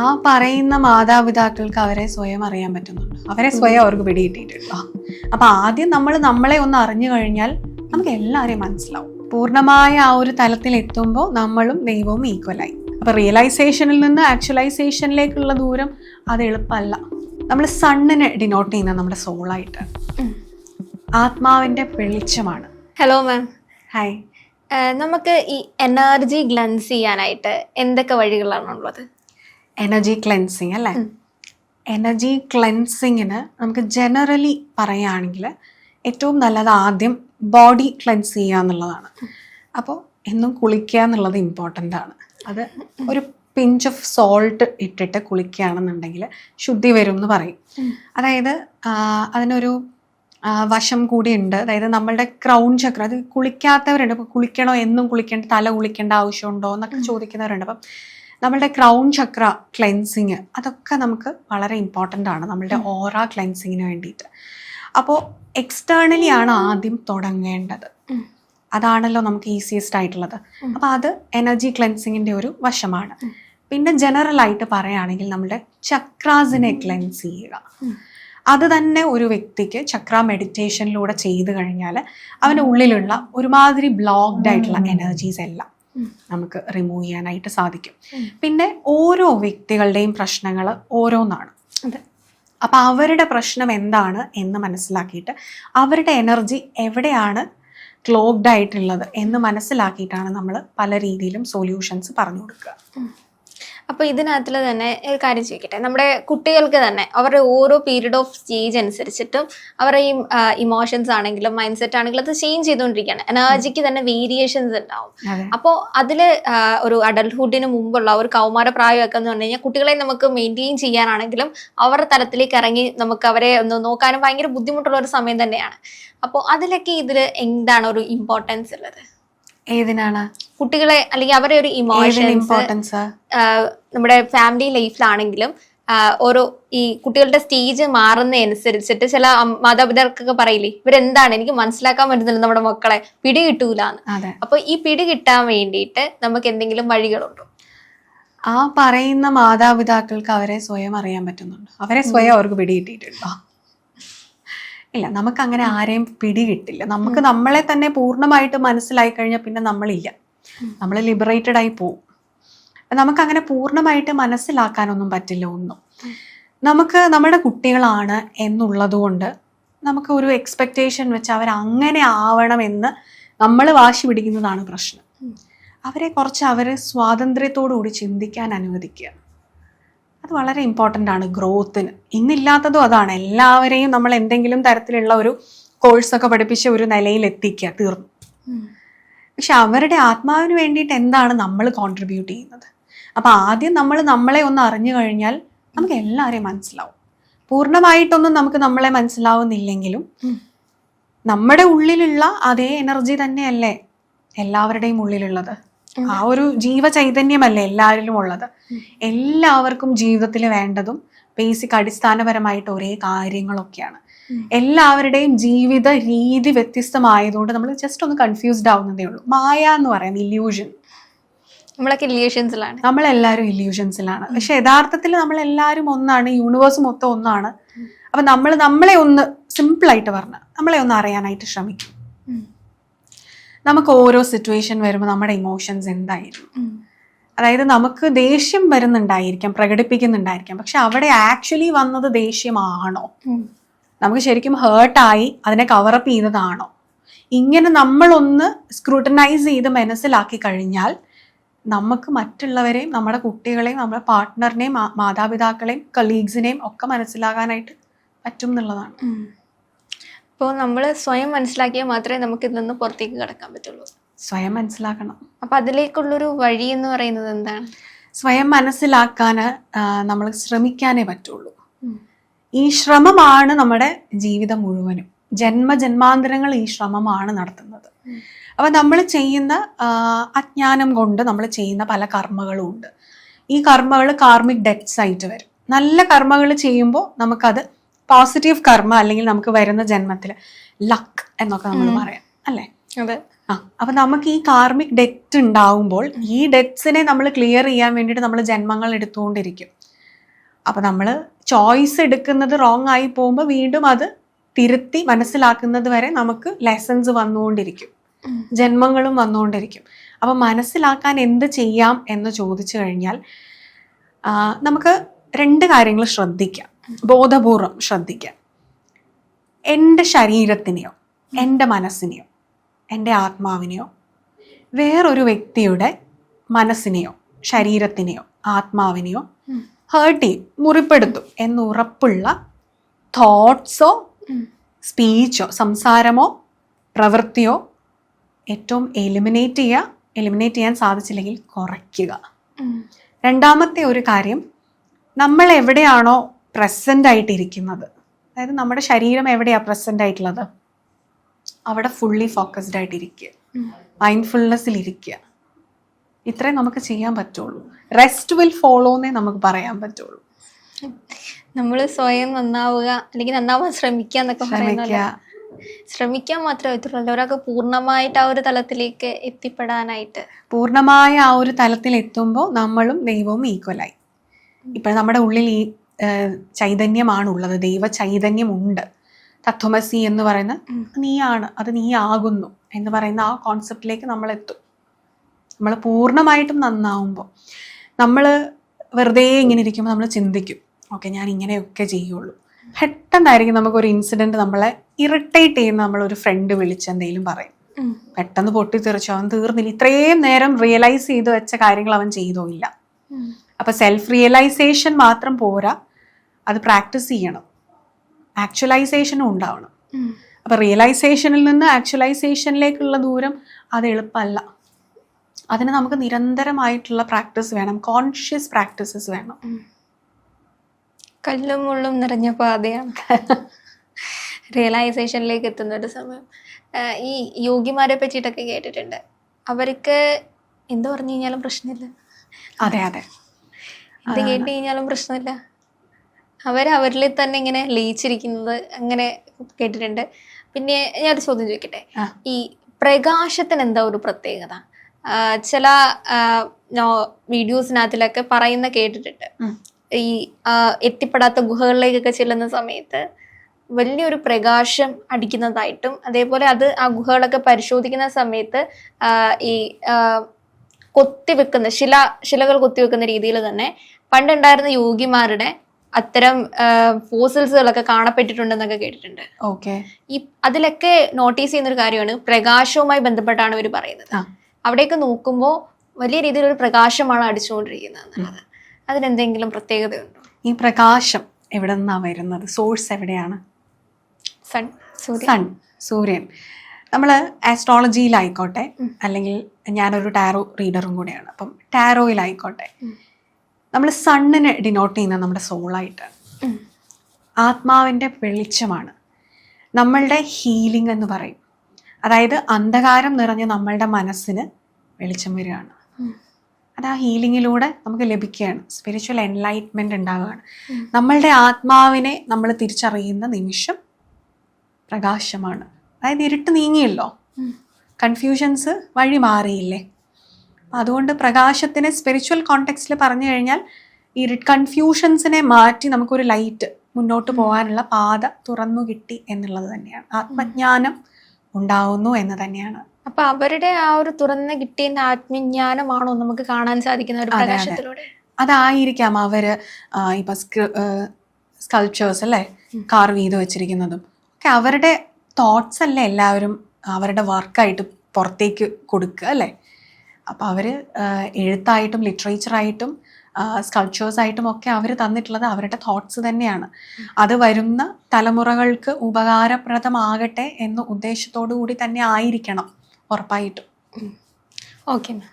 ആ പറയുന്ന മാതാപിതാക്കൾക്ക് അവരെ സ്വയം അറിയാൻ പറ്റുന്നുണ്ട്. അവരെ സ്വയം അവർക്ക് പിടിയിട്ടിട്ടുണ്ട് അപ്പൊ ആദ്യം നമ്മൾ നമ്മളെ ഒന്ന് അറിഞ്ഞു കഴിഞ്ഞാൽ നമുക്ക് എല്ലാവരെയും മനസ്സിലാവും. പൂർണമായ ആ ഒരു തലത്തിൽ എത്തുമ്പോൾ നമ്മളും ദൈവവും ഈക്വലായി അപ്പൊ റിയലൈസേഷനിൽ നിന്ന് ആക്ച്വലൈസേഷനിലേക്കുള്ള ദൂരം അത് എളുപ്പമല്ല. നമ്മൾ സണ്ണിനെ ഡിനോട്ട് ചെയ്യുന്ന നമ്മുടെ സോളായിട്ട് ആത്മാവിന്റെ വെളിച്ചമാണ്. ഹലോ മാം ഹായ് നമുക്ക് ഈ എനർജി ഗ്ലൻസ് ചെയ്യാനായിട്ട് എന്തൊക്കെ വഴികളാണ് ഉള്ളത്? എനർജി ക്ലെൻസിങ് അല്ലേ? എനർജി ക്ലെൻസിങ്ങിന് നമുക്ക് ജനറലി പറയുകയാണെങ്കിൽ ഏറ്റവും നല്ലത് ആദ്യം ബോഡി ക്ലെൻസ് ചെയ്യുക എന്നുള്ളതാണ്. അപ്പോൾ എന്നും കുളിക്കുക എന്നുള്ളത് ഇമ്പോർട്ടന്റ് ആണ്. അത് ഒരു പിഞ്ച് ഓഫ് സോൾട്ട് ഇട്ടിട്ട് കുളിക്കുകയാണെന്നുണ്ടെങ്കിൽ ശുദ്ധി വരും എന്ന് പറയും. അതായത് അതിനൊരു വശം കൂടിയുണ്ട് അതായത് നമ്മളുടെ ക്രൗൺ ചക്ര അത് കുളിക്കാത്തവരുണ്ട്. ഇപ്പോൾ കുളിക്കണോ? എന്നും കുളിക്കേണ്ട തല കുളിക്കേണ്ട ആവശ്യമുണ്ടോ എന്നൊക്കെ ചോദിക്കുന്നവരുണ്ട്. അപ്പം നമ്മളുടെ ക്രൗൺ ചക്ര ക്ലെൻസിങ് അതൊക്കെ നമുക്ക് വളരെ ഇമ്പോർട്ടന്റ് ആണ് നമ്മളുടെ ഓറ ക്ലെൻസിങ്ങിന് വേണ്ടിയിട്ട് അപ്പോൾ എക്സ്റ്റേണലി ആണ് ആദ്യം തുടങ്ങേണ്ടത്. അതാണല്ലോ നമുക്ക് ഈസിയസ്റ്റ് ആയിട്ടുള്ളത്. അപ്പോൾ അത് എനർജി ക്ലെൻസിങ്ങിന്റെ ഒരു വശമാണ്. പിന്നെ ജനറൽ ആയിട്ട് പറയുകയാണെങ്കിൽ നമ്മുടെ ചക്രാസിനെ ക്ലെൻസ് ചെയ്യുക. അത് തന്നെ ഒരു വ്യക്തിക്ക് ചക്ര മെഡിറ്റേഷനിലൂടെ ചെയ്തു കഴിഞ്ഞാൽ അവന്റെ ഉള്ളിലുള്ള ഒരുമാതിരി ബ്ലോക്ക്ഡ് ആയിട്ടുള്ള എനർജീസ് എല്ലാം. നമുക്ക് റിമൂവ് ചെയ്യാനായിട്ട് സാധിക്കും. പിന്നെ ഓരോ വ്യക്തികളുടെയും പ്രശ്നങ്ങൾ ഓരോന്നാണ്. അപ്പം അവരുടെ പ്രശ്നം എന്താണ് എന്ന് മനസ്സിലാക്കിയിട്ട് അവരുടെ എനർജി എവിടെയാണ് ക്ലോഗ്ഡ് ആയിട്ടുള്ളത് എന്ന് മനസ്സിലാക്കിയിട്ടാണ് നമ്മൾ പല രീതിയിലും സൊല്യൂഷൻസ് പറഞ്ഞു കൊടുക്കുക. അപ്പോൾ ഇതിനകത്തിൽ തന്നെ ഒരു കാര്യം ചോദിക്കട്ടെ. നമ്മുടെ കുട്ടികൾക്ക് തന്നെ അവരുടെ ഓരോ പീരീഡ് ഓഫ് സ്റ്റേജ് അനുസരിച്ചിട്ടും അവരുടെ ഈ ഇമോഷൻസ് ആണെങ്കിലും മൈൻഡ് സെറ്റ് ആണെങ്കിലും അത് ചേഞ്ച് ചെയ്തുകൊണ്ടിരിക്കുകയാണ്. എനർജിക്ക് തന്നെ വേരിയേഷൻസ് ഉണ്ടാവും. അപ്പോൾ അതിൽ ഒരു അഡൽട്ട്ഹുഡിന് മുമ്പുള്ള ഒരു കൗമാര പ്രായമൊക്കെ എന്ന് പറഞ്ഞു കഴിഞ്ഞാൽ കുട്ടികളെ നമുക്ക് മെയിന്റെയിൻ ചെയ്യാനാണെങ്കിലും അവരുടെ തലത്തിലേക്ക് ഇറങ്ങി നമുക്ക് അവരെ ഒന്ന് നോക്കാനും ഭയങ്കര ബുദ്ധിമുട്ടുള്ള ഒരു സമയം തന്നെയാണ്. അപ്പോൾ അതിലൊക്കെ ഇതിൽ എന്താണ് ഒരു ഇമ്പോർട്ടൻസ് ഉള്ളത്? ഏതിനാണ്? കുട്ടികളെ അല്ലെങ്കിൽ അവരെ ഒരു ഇമോഷൻ ഇമോഷൻസ് നമ്മുടെ ഫാമിലി ലൈഫിലാണെങ്കിലും ഓരോ ഈ കുട്ടികളുടെ സ്റ്റേജ് മാറുന്നതനുസരിച്ചിട്ട് ചില മാതാപിതാക്കൾക്കൊക്കെ മാതാപിതാക്കൾക്ക് പറയില്ലേ ഇവരെന്താണ്? എനിക്ക് മനസ്സിലാക്കാൻ പറ്റുന്നില്ല നമ്മുടെ മക്കളെ. പിടി കിട്ടൂലെന്ന് അതെ. അപ്പൊ ഈ പിടി കിട്ടാൻ വേണ്ടിയിട്ട് നമുക്ക് എന്തെങ്കിലും വഴികളുണ്ടോ? ആ പറയുന്ന മാതാപിതാക്കൾക്ക് അവരെ സ്വയം അറിയാൻ പറ്റുന്നുണ്ട്. അവരെ സ്വയം അവർക്ക് പിടികിട്ടിയിട്ടുണ്ടോ. ഇല്ല. നമുക്ക് അങ്ങനെ ആരെയും പിടികിട്ടില്ല. നമുക്ക് നമ്മളെ തന്നെ പൂർണമായിട്ട് മനസ്സിലായി കഴിഞ്ഞാൽ പിന്നെ നമ്മളില്ല. നമ്മൾ ലിബറേറ്റഡ് ആയി പോവും. നമുക്ക് അങ്ങനെ പൂർണമായിട്ട് മനസ്സിലാക്കാനൊന്നും പറ്റില്ല ഒന്നും. നമുക്ക് നമ്മുടെ കുട്ടികളാണ് എന്നുള്ളത് കൊണ്ട് നമുക്ക് ഒരു എക്സ്പെക്റ്റേഷൻ വെച്ച് അവർ അങ്ങനെ ആവണമെന്ന് നമ്മൾ വാശി പിടിക്കുന്നതാണ് പ്രശ്നം. അവരെ കുറച്ച് അവരെ സ്വാതന്ത്ര്യത്തോടു കൂടി ചിന്തിക്കാൻ അനുവദിക്കുക. അത് വളരെ ഇമ്പോർട്ടന്റ് ആണ് ഗ്രോത്തിന് ഇന്നില്ലാത്തതും അതാണ്. എല്ലാവരെയും നമ്മൾ എന്തെങ്കിലും തരത്തിലുള്ള ഒരു കോഴ്സൊക്കെ പഠിപ്പിച്ച് ഒരു നിലയിൽ എത്തിക്കുക തീർന്നു. പക്ഷെ അവരുടെ ആത്മാവിന് വേണ്ടിയിട്ട് എന്താണ് നമ്മൾ കോൺട്രിബ്യൂട്ട് ചെയ്യുന്നത്? അപ്പൊ ആദ്യം നമ്മൾ നമ്മളെ ഒന്ന് അറിഞ്ഞു കഴിഞ്ഞാൽ നമുക്ക് എല്ലാവരെയും മനസ്സിലാവും. പൂർണമായിട്ടൊന്നും നമുക്ക് നമ്മളെ മനസ്സിലാവുന്നില്ലെങ്കിലും. നമ്മുടെ ഉള്ളിലുള്ള അതേ എനർജി തന്നെയല്ലേ എല്ലാവരുടെയും ഉള്ളിലുള്ളത്? ആ ഒരു ജീവചൈതന്യമല്ലേ എല്ലാവരിലും ഉള്ളത്. എല്ലാവർക്കും ജീവിതത്തിൽ വേണ്ടതും ബേസിക് അടിസ്ഥാനപരമായിട്ട് ഒരേ കാര്യങ്ങളൊക്കെയാണ്. എല്ലാവരുടെയും ജീവിത രീതി വ്യത്യസ്തമായതുകൊണ്ട് നമ്മൾ ജസ്റ്റ് ഒന്ന് കൺഫ്യൂസ്ഡ് ആവുന്നതേ ഉള്ളൂ. മായ എന്ന് പറയാം ഇല്യൂഷൻ നമ്മളൊക്കെ ഇല്യൂഷൻസിലാണ് നമ്മളെല്ലാവരും ഇല്യൂഷൻസിലാണ് പക്ഷെ യഥാർത്ഥത്തിൽ നമ്മളെല്ലാവരും ഒന്നാണ് യൂണിവേഴ്സ് മൊത്തം ഒന്നാണ്. അപ്പൊ നമ്മൾ നമ്മളെ ഒന്ന് സിമ്പിൾ ആയിട്ട് പറഞ്ഞ നമ്മളെ ഒന്ന് അറിയാനായിട്ട് ശ്രമിക്കും. നമുക്ക് ഓരോ സിറ്റുവേഷൻ വരുമ്പോൾ നമ്മുടെ ഇമോഷൻസ് എന്തായിരുന്നു? അതായത് നമുക്ക് ദേഷ്യം വരുന്നുണ്ടായിരിക്കാം പ്രകടിപ്പിക്കുന്നുണ്ടായിരിക്കാം. പക്ഷെ അവിടെ ആക്ച്വലി വന്നത് ദേഷ്യമാണോ? നമുക്ക് ശരിക്കും ഹേർട്ടായി അതിനെ കവറപ്പ് ചെയ്തതാണോ? ഇങ്ങനെ നമ്മളൊന്ന് സ്ക്രൂട്ടനൈസ് ചെയ്ത് മനസ്സിലാക്കി കഴിഞ്ഞാൽ നമുക്ക് മറ്റുള്ളവരെയും നമ്മുടെ കുട്ടികളെയും നമ്മുടെ പാർട്ട്ണറിനെയും മാതാപിതാക്കളെയും കലീഗ്സിനെയും ഒക്കെ മനസ്സിലാകാനായിട്ട് പറ്റും എന്നുള്ളതാണ്. അപ്പോൾ നമ്മൾ സ്വയം മനസ്സിലാക്കിയാൽ മാത്രമേ നമുക്ക് ഇതിൽ നിന്ന് പുറത്തേക്ക് കടക്കാൻ പറ്റുള്ളൂ. സ്വയം മനസ്സിലാക്കണം. അപ്പം അതിലേക്കുള്ളൊരു വഴി എന്ന് പറയുന്നത് എന്താണ്? സ്വയം മനസ്സിലാക്കാൻ നമ്മൾ ശ്രമിക്കാനേ പറ്റുള്ളൂ. ഈ ശ്രമമാണ് നമ്മുടെ ജീവിതം മുഴുവനും. ജന്മജന്മാന്തരങ്ങൾ ഈ ശ്രമമാണ് നടത്തുന്നത്. അപ്പം അപ്പൊ നമ്മൾ ചെയ്യുന്ന അജ്ഞാനം കൊണ്ട് നമ്മൾ ചെയ്യുന്ന പല കർമ്മകളും ഉണ്ട്. ഈ കർമ്മകൾ കാർമിക് ഡെറ്റ്സ് ആയിട്ട് വരും. നല്ല കർമ്മകൾ ചെയ്യുമ്പോൾ നമുക്കത് പോസിറ്റീവ് കർമ്മ അല്ലെങ്കിൽ നമുക്ക് വരുന്ന ജന്മത്തിൽ ലക്ക് എന്നൊക്കെ നമ്മൾ. പറയാം അല്ലേ? അതെ. ആ അപ്പൊ നമുക്ക് ഈ കാർമിക് ഡെറ്റ് ഉണ്ടാവുമ്പോൾ ഈ ഡെറ്റ്സിനെ നമ്മൾ ക്ലിയർ ചെയ്യാൻ വേണ്ടിയിട്ട് നമ്മൾ ജന്മങ്ങൾ എടുത്തുകൊണ്ടിരിക്കും. അപ്പൊ നമ്മൾ ചോയ്സ് എടുക്കുന്നത് റോങ് ആയി പോകുമ്പോൾ വീണ്ടും അത് തിരുത്തി മനസ്സിലാക്കുന്നത് വരെ നമുക്ക് ലെസൺസ് വന്നുകൊണ്ടിരിക്കും. ജന്മങ്ങളും വന്നുകൊണ്ടിരിക്കും. അപ്പം മനസ്സിലാക്കാൻ എന്ത് ചെയ്യാം എന്ന് ചോദിച്ചു കഴിഞ്ഞാൽ നമുക്ക് രണ്ട് കാര്യങ്ങൾ ശ്രദ്ധിക്കാം. ബോധപൂർവം ശ്രദ്ധിക്കാം. എന്റെ ശരീരത്തിനെയോ എന്റെ മനസ്സിനെയോ എന്റെ ആത്മാവിനെയോ വേറൊരു വ്യക്തിയുടെ മനസ്സിനെയോ ശരീരത്തിനെയോ ആത്മാവിനെയോ ഹേർട്ട് ചെയ്യും മുറിപ്പെടുത്തും എന്നുറപ്പുള്ള തോട്ട്സോ സ്പീച്ചോ സംസാരമോ പ്രവൃത്തിയോ ഏറ്റവും എലിമിനേറ്റ് ചെയ്യുക എലിമിനേറ്റ് ചെയ്യാൻ സാധിച്ചില്ലെങ്കിൽ കുറയ്ക്കുക. രണ്ടാമത്തെ ഒരു കാര്യം നമ്മൾ എവിടെയാണോ പ്രസന്റ് ആയിട്ടിരിക്കുന്നത്. അതായത് നമ്മുടെ ശരീരം എവിടെയാണ് പ്രസന്റ് ആയിട്ടുള്ളത്? അവിടെ ഫുള്ളി ഫോക്കസ്ഡ് ആയിട്ടിരിക്കുക. മൈൻഡ്ഫുൾനെസ്സിൽ ഇരിക്കുക. ഇത്രേ നമുക്ക് ചെയ്യാൻ പറ്റുള്ളൂ. റെസ്റ്റ് വിൽ ഫോളോ എന്നേ നമുക്ക് പറയാൻ പറ്റുള്ളൂ. നമ്മൾ സ്വയം നന്നാവുക അല്ലെങ്കിൽ നന്നാവാൻ ശ്രമിക്കുക എന്നൊക്കെ പറയുന്നത് ശ്രമിക്കാൻ മാത്രമേ പറ്റുള്ളൂ. ഒരാൾക്ക് പൂർണമായിട്ട് ആ ഒരു തലത്തിലേക്ക് എത്തിപ്പെടാനായിട്ട്. പൂർണമായ ആ ഒരു തലത്തിൽ എത്തുമ്പോൾ നമ്മളും ദൈവവും ഈക്വലായി ഇപ്പം നമ്മുടെ ഉള്ളിൽ ഈ ചൈതന്യമാണുള്ളത്. ദൈവ ചൈതന്യമുണ്ട് തത്വമസി എന്ന് പറയുന്ന. നീയാണ്. അത് നീ ആകുന്നു എന്ന് പറയുന്ന ആ കോൺസെപ്റ്റിലേക്ക് നമ്മൾ എത്തും നമ്മൾ പൂർണമായിട്ടും നന്നാവുമ്പോൾ നമ്മൾ വെറുതെ ഇങ്ങനെ ഇരിക്കുമ്പോൾ നമ്മൾ ചിന്തിക്കും. ഓക്കെ ഞാൻ ഇങ്ങനെയൊക്കെ ചെയ്യുള്ളൂ. പെട്ടെന്നായിരിക്കും നമുക്കൊരു ഇൻസിഡന്റ് നമ്മളെ ഇറിറ്റേറ്റ് ചെയ്യുന്ന നമ്മളൊരു ഫ്രണ്ട് വിളിച്ച് എന്തെങ്കിലും പറയും. പെട്ടെന്ന് പൊട്ടിത്തെറിച്ചു. അവൻ തീർന്നില്ല. ഇത്രയും നേരം റിയലൈസ് ചെയ്ത് വെച്ച കാര്യങ്ങൾ അവൻ ചെയ്തോ ഇല്ല. അപ്പൊ സെൽഫ് റിയലൈസേഷൻ മാത്രം പോരാ. അത് പ്രാക്ടീസ് ചെയ്യണം. ആക്ച്വലൈസേഷനും ഉണ്ടാവണം. അപ്പം റിയലൈസേഷനിൽ നിന്ന് ആക്ച്വലൈസേഷനിലേക്കുള്ള ദൂരം അത് എളുപ്പമല്ല. അതിന് നമുക്ക് നിരന്തരമായിട്ടുള്ള പ്രാക്ടീസ് വേണം. കോൺഷ്യസ് പ്രാക്ടീസസ് വേണം. കല്ലും മുള്ളും നിറഞ്ഞ പാതയാണ്. റിയലൈസേഷനിലേക്ക് എത്തുന്ന ഒരു സമയം. ഈ യോഗിമാരെ പറ്റിയിട്ടൊക്കെ കേട്ടിട്ടുണ്ട്. അവർക്ക് എന്ത് പറഞ്ഞു കഴിഞ്ഞാലും പ്രശ്നമില്ല. അതെ അതെ. ഇത് കേട്ട് കഴിഞ്ഞാലും പ്രശ്നമില്ല. അവർ അവരിൽ തന്നെ ഇങ്ങനെ ലയിച്ചിരിക്കുന്നത് അങ്ങനെ കേട്ടിട്ടുണ്ട്. പിന്നെ ഞാനൊരു ചോദ്യം ചോദിക്കട്ടെ. ഈ പ്രകാശത്തിന് എന്താ ഒരു പ്രത്യേകത? ചില വീഡിയോസിനകത്തിലൊക്കെ പറയുന്ന കേട്ടിട്ടുണ്ട്. ഈ എത്തിപ്പെടാത്ത ഗുഹകളിലേക്കൊക്കെ ചെല്ലുന്ന സമയത്ത് വലിയൊരു പ്രകാശം അടിക്കുന്നതായിട്ടും അതേപോലെ അത് ആ ഗുഹകളൊക്കെ പരിശോധിക്കുന്ന സമയത്ത് ഈ കൊത്തിവെക്കുന്ന ശില ശിലകൾ കൊത്തിവെക്കുന്ന രീതിയിൽ തന്നെ പണ്ടുണ്ടായിരുന്ന യോഗിമാരുടെ അത്തരം ഫോസിൽസുകളൊക്കെ കാണപ്പെട്ടിട്ടുണ്ടെന്നൊക്കെ കേട്ടിട്ടുണ്ട്. ഓക്കെ. ഈ അതിലൊക്കെ നോട്ടീസ് ചെയ്യുന്ന ഒരു കാര്യമാണ് പ്രകാശവുമായി ബന്ധപ്പെട്ടാണ് ഇവർ പറയുന്നത്. അവിടെയൊക്കെ നോക്കുമ്പോൾ വലിയ രീതിയിലൊരു പ്രകാശമാണ് അടിച്ചുകൊണ്ടിരിക്കുന്നത് എന്നുള്ളത്. അതിനെന്തെങ്കിലും പ്രത്യേകതയുണ്ടോ? ഈ പ്രകാശം എവിടെ നിന്നാണ് വരുന്നത്? സോഴ്സ് എവിടെയാണ്? സൺ സൂര്യൻ. സൺ സൂര്യൻ. നമ്മൾ ആസ്ട്രോളജിയിലായിക്കോട്ടെ. അല്ലെങ്കിൽ ഞാനൊരു ടാരോ റീഡറും കൂടെയാണ്. അപ്പം ടാരോയിലായിക്കോട്ടെ. നമ്മൾ സണ്ണിനെ ഡിനോട്ട് ചെയ്യുന്ന നമ്മുടെ സോളായിട്ടാണ് ഉം. ആത്മാവിന്റെ വെളിച്ചമാണ്. നമ്മളുടെ ഹീലിംഗ് എന്ന് പറയും. അതായത് അന്ധകാരം നിറഞ്ഞ നമ്മളുടെ മനസ്സിന് വെളിച്ചം വരികയാണ്. അത് ആ ഹീലിങ്ങിലൂടെ നമുക്ക് ലഭിക്കുകയാണ്. സ്പിരിച്വൽ എൻലൈറ്റ്മെന്റ് ഉണ്ടാവുകയാണ്. നമ്മളുടെ ആത്മാവിനെ നമ്മൾ തിരിച്ചറിയുന്ന നിമിഷം പ്രകാശമാണ്. അതായത് ഇരുട്ട് നീങ്ങിയല്ലോ. കൺഫ്യൂഷൻസ് വഴി മാറിയില്ലേ? അതുകൊണ്ട് പ്രകാശത്തിനെ സ്പിരിച്വൽ കോണ്ടെക്സ്റ്റിൽ പറഞ്ഞു കഴിഞ്ഞാൽ ഈ കൺഫ്യൂഷൻസിനെ മാറ്റി നമുക്കൊരു ലൈറ്റ് മുന്നോട്ട് പോകാനുള്ള പാത തുറന്നു കിട്ടി എന്നുള്ളത് തന്നെയാണ്. ആത്മജ്ഞാനം ഉണ്ടാവുന്നു എന്ന് തന്നെയാണ്. അപ്പൊ അവരുടെ ആ ഒരു തുറന്ന് കിട്ടിയ ആത്മജ്ഞാനമാണോ നമുക്ക് കാണാൻ സാധിക്കുന്ന ഒരു. പ്രകാശത്തിലൂടെ? അതായിരിക്കാം അവർ ഇപ്പൊ സ്കൾപ്ചേഴ്സ് അല്ലേ. കാർവ് ചെയ്ത് വെച്ചിരിക്കുന്നതും. ഒക്കെ അവരുടെ തോട്ട്സ് അല്ലേ എല്ലാവരും അവരുടെ വർക്കായിട്ട് പുറത്തേക്ക് കൊടുക്കുക അല്ലേ? അപ്പോൾ അവർ എഴുത്തായിട്ടും ലിറ്ററേച്ചറായിട്ടും സ്കൾച്ചേഴ്സായിട്ടും ഒക്കെ അവർ തന്നിട്ടുള്ളത് അവരുടെ തോട്ട്സ് തന്നെയാണ്. അത് വരുന്ന തലമുറകൾക്ക് ഉപകാരപ്രദമാകട്ടെ എന്ന ഉദ്ദേശത്തോടു കൂടി തന്നെ ആയിരിക്കണം ഉറപ്പായിട്ടും. Okay ma'am.